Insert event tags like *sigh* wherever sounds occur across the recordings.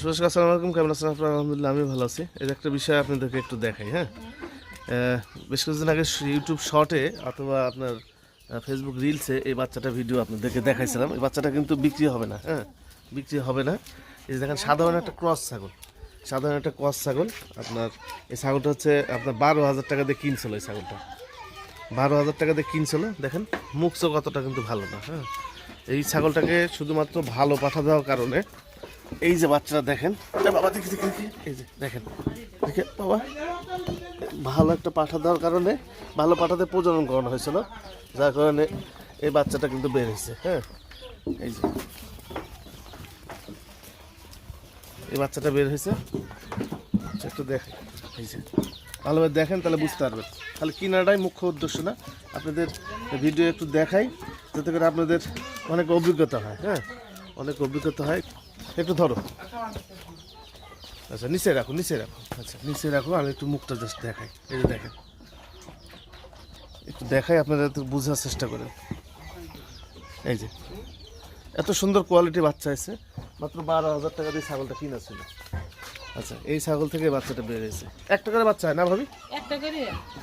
সুভাষ আসসালামু আলাইকুম, কেমন আছেন আপনার? আলহামদুলিল্লাহ আমি ভালো আছি। এর একটা বিষয় আপনাদেরকে একটু দেখাই হ্যাঁ? বেশ কিছুদিন আগে ইউটিউব শর্টে অথবা আপনার ফেসবুক রিলসে এই বাচ্চাটা ভিডিও আপনাদেরকে দেখাইছিলাম। এই বাচ্চাটা কিন্তু বিক্রি হবে না হ্যাঁ? বিক্রি হবে না। এই দেখেন, সাধারণ একটা ক্রস ছাগল। সাধারণ একটা ক্রস ছাগল। আপনার, এই ছাগলটা হচ্ছে আপনার বারো হাজার টাকা দিয়ে কিনছিল এই ছাগলটা। বারো হাজার টাকা দিয়ে কিনছিল। দেখেন, মুখ চোখ অতটা কিন্তু ভালো না হ্যাঁ? এই ছাগলটাকে শুধুমাত্র ভালো পাঠা দেওয়ার কারণে এই যে বাচ্চারা দেখেন। বাবা দেখি দেখি এই যে দেখেন। দেখে বাবা ভালো একটা পাঠা দেওয়ার কারণে ভালো পাঠাতে প্রজনন করানো হয়েছিল। যার কারণে এই বাচ্চাটা কিন্তু বের হয়েছে হ্যাঁ। এই যে। এই বাচ্চাটা বের হয়েছে। আচ্ছা, একটু দেখেন। এই যে ভালোভাবে দেখেন তাহলে বুঝতে পারবেন। তাহলে কিনাটাই মুখ্য উদ্দেশ্য না। আপনাদের ভিডিও একটু দেখাই যাতে করে আপনাদের অনেক অভিজ্ঞতা হয় হ্যাঁ। অনেক অভিজ্ঞতা হয়। একটু ধরো। আচ্ছা নিচে রাখো নিচে রাখো। আচ্ছা নিচে রাখো আমি একটু মুখটা জাস্ট দেখাই। এই যে দেখেন। একটু দেখাই আপনারা একটু বোঝার চেষ্টা করেন। এই যে। এত সুন্দর কোয়ালিটি বাচ্চা আছে। মাত্র বারো হাজার টাকা দিয়ে ছাগলটা কিনা ছিল। আচ্ছা এই ছাগল থেকে বাচ্চাটা বের হয়েছে। একটা করে বাচ্চা হয় না ভাবি?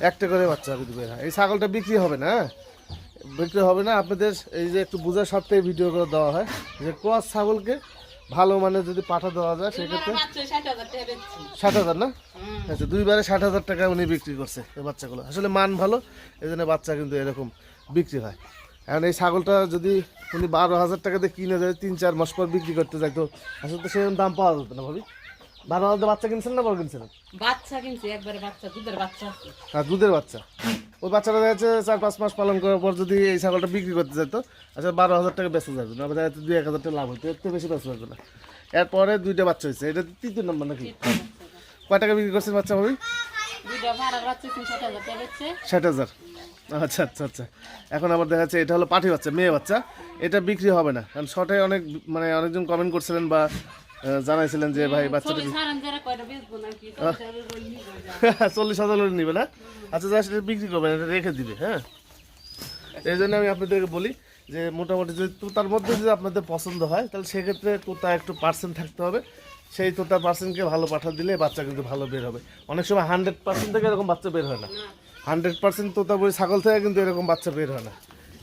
একটা করে। বাচ্চা কিন্তু বের হয়। এই ছাগলটা বিক্রি হবে না হ্যাঁ? বিক্রি হবে না আপনাদের এই যে একটু বোঝার সাথে ভিডিও করে দেওয়া হয় যে ক্রস ছাগলকে ভালো মানে যদি পাঠা দেওয়া যায় সেক্ষেত্রে ষাট হাজার না? আচ্ছা দুইবারে ষাট হাজার টাকা উনি বিক্রি করছে এই বাচ্চাগুলো। আসলে মান ভালো এই জন্য বাচ্চা কিন্তু এরকম বিক্রি হয়। এখন এই ছাগলটা যদি উনি বারো হাজার টাকা দিয়ে কিনে যায় তিন চার মাস পর বিক্রি করতে যায় তো আসলে তো সেরকম দাম পাওয়া যেত না ভাবি। বারো হাজার বাচ্চা কিনছেন না বড় কিনছেন? বাচ্চা কিনছি একবারে বাচ্চা দুধের বাচ্চা। আর দুধের বাচ্চা? ওই বাচ্চাটা দেখা যাচ্ছে চার পাঁচ মাস পালন করার পর যদি এই ছাগলটা বিক্রি করতে যেত আচ্ছা বারো হাজার টাকা বেঁচে যাবে না দেখা যাচ্ছে দুই এক হাজার টাকা লাভ হতো এর থেকে বেশি বেঁচে যাবে না। এরপরে দুইটা বাচ্চা হয়েছে এটা তৃতীয় নম্বর নাকি? কয় টাকা বিক্রি করছেন বাচ্চা ভাবি? ষাট হাজার। আচ্ছা আচ্ছা আচ্ছা। এখন আবার দেখা যাচ্ছে এটা হলো পাঠি বাচ্চা মেয়ে বাচ্চা। এটা বিক্রি হবে না কারণ শর্টে অনেক মানে অনেকজন কমেন্ট করছিলেন বা জানাইছিলেন যে ভাই বাচ্চাটা বেচবো নাকি? চল্লিশ হাজার হলে *laughs* নিবে না? আচ্ছা যা সেটা বিক্রি করবেন এটা রেখে দিবে হ্যাঁ? এই জন্য আমি আপনাদেরকে বলি যে মোটামুটি যদি তোতার মধ্যে যদি আপনাদের পছন্দ হয় তাহলে সেক্ষেত্রে তোতা একটু পার্সেন্ট থাকতে হবে। সেই তোতা পার্সেন্টকে ভালো পাঠা দিলে বাচ্চা কিন্তু ভালো বের হবে। অনেক সময় হান্ড্রেড পার্সেন্ট থেকে এরকম বাচ্চা বের হয় না। হান্ড্রেড পার্সেন্ট তোতা বই ছাগল থেকে কিন্তু এরকম বাচ্চা বের হয় না।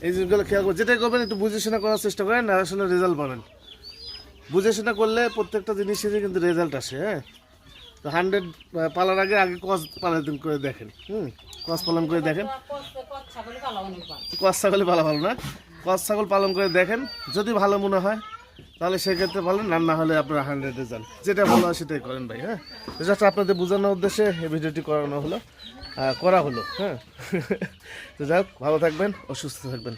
এই জিনিসগুলো খেয়াল করবেন যেটাই করবেন একটু বুঝে শোনা করার চেষ্টা করেন না আসলে রেজাল্ট পাবেন। বুঝে শোনা করলে প্রত্যেকটা জিনিসেরই কিন্তু রেজাল্ট আসে হ্যাঁ? তো হান্ড্রেড পালার আগে আগে কস পালান করে দেখেন, হুম? কস পালন করে দেখেন। কস ছাগলে ভালো ভালো না? কস ছাগল পালন করে দেখেন, যদি ভালো মনে হয়, তাহলে সেক্ষেত্রে বলেন, আর না হলে আপনারা হান্ড্রেডে যান। যেটা ভালো হয় সেটাই করেন ভাই হ্যাঁ? জাস্ট আপনাদের বোঝানোর উদ্দেশ্যে এই ভিডিওটি করানো হলো করা হলো হ্যাঁ? *laughs* তো যাই ভালো থাকবেন অসুস্থ থাকবেন।